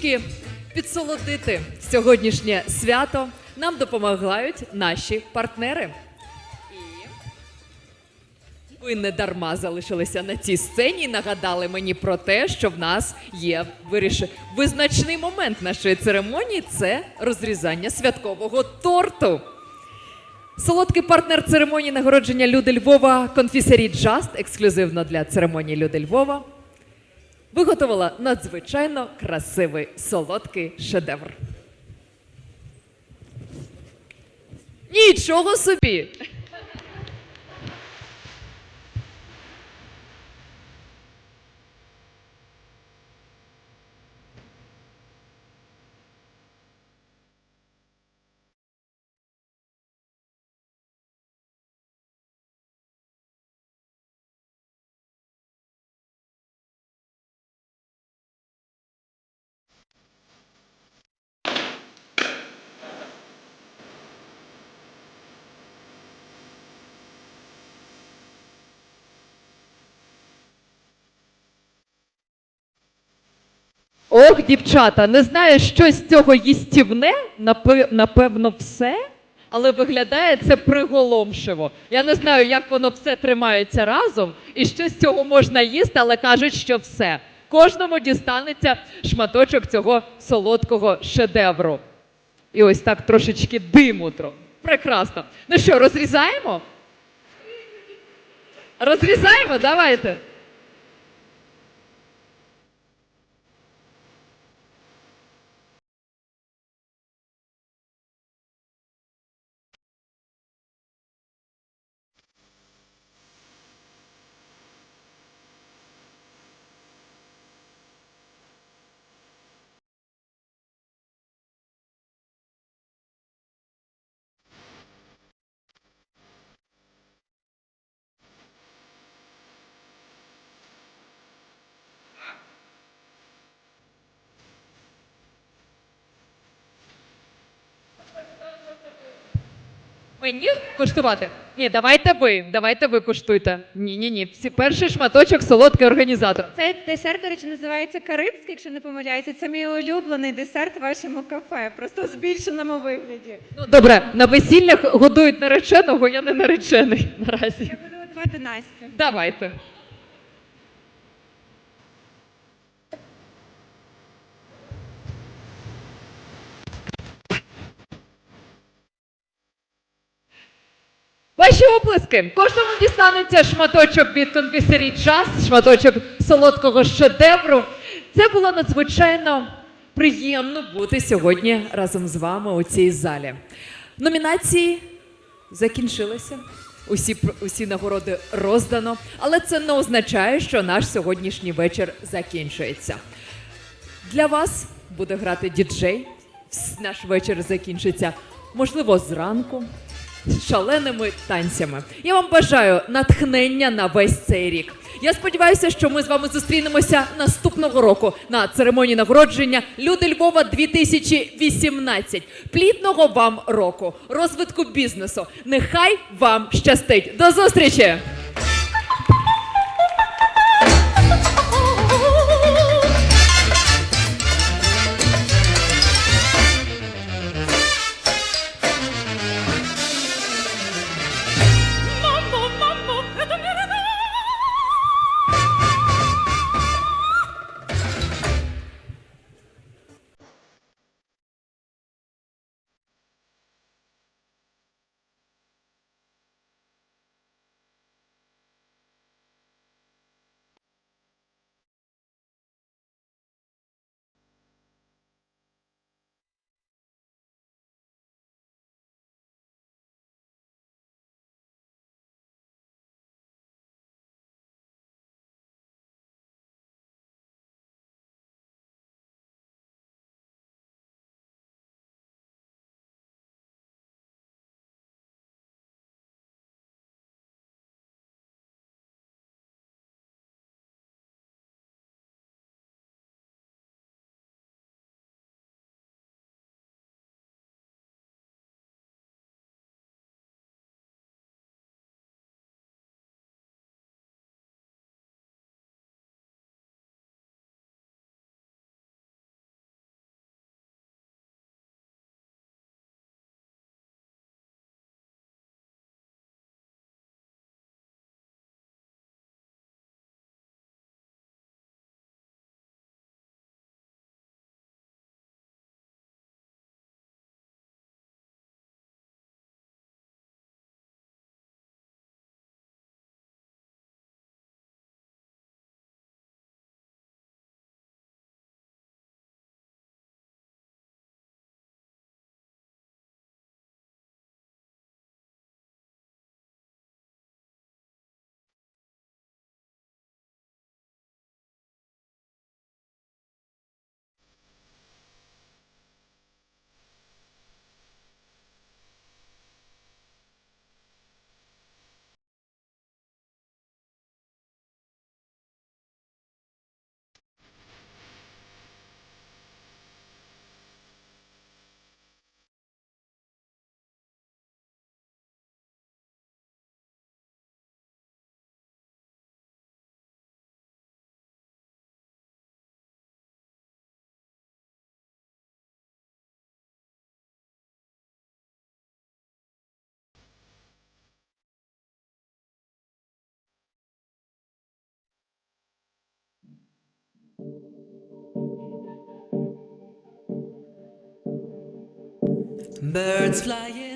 трішечки підсолодити сьогоднішнє свято нам допомагають наші партнери. Ви не дарма залишилися на цій сцені і нагадали мені про те, що в нас є виріш... визначний момент нашої церемонії це розрізання святкового торту. Солодкий партнер церемонії нагородження Люди Львова Конфісері Джаст ексклюзивно для церемонії Люди Львова виготовила надзвичайно красивий солодкий шедевр. Нічого собі! Ох, дівчата, не знаю, що з цього їстівне, напевно, все, але виглядає це приголомшиво. Я не знаю, як воно все тримається разом і що з цього можна їсти, але кажуть, що все. Кожному дістанеться шматочок цього солодкого шедевру. І ось так трошечки диму. Прекрасно. Ну що, розрізаємо? Розрізаємо, давайте. Мені куштувати? Ні, давайте ви. Давайте ви куштуйте. Ні, ні, ні. Всі перший шматочок солодкий організатор. Цей десерт, до речі, називається карибський, якщо не помиляюся. Це мій улюблений десерт в вашому кафе, просто в збільшеному вигляді. Ну добре, на весіллях годують нареченого, я не наречений наразі. Я буду готувати Настю. Давайте. Оплески. Кожному дістанеться шматочок від конфісері час, шматочок солодкого шедевру. Це було надзвичайно приємно бути сьогодні разом з вами у цій залі. Номінації закінчилися. Усі, усі нагороди роздано, але це не означає, що наш сьогоднішній вечір закінчується. Для вас буде грати діджей. Наш вечір закінчиться, можливо, зранку, шаленими танцями. Я вам бажаю натхнення на весь цей рік. Я сподіваюся, що ми з вами зустрінемося наступного року на церемонії нагородження Люди Львова 2018. Плідного вам року, розвитку бізнесу. Нехай вам щастить. До зустрічі! Birds flying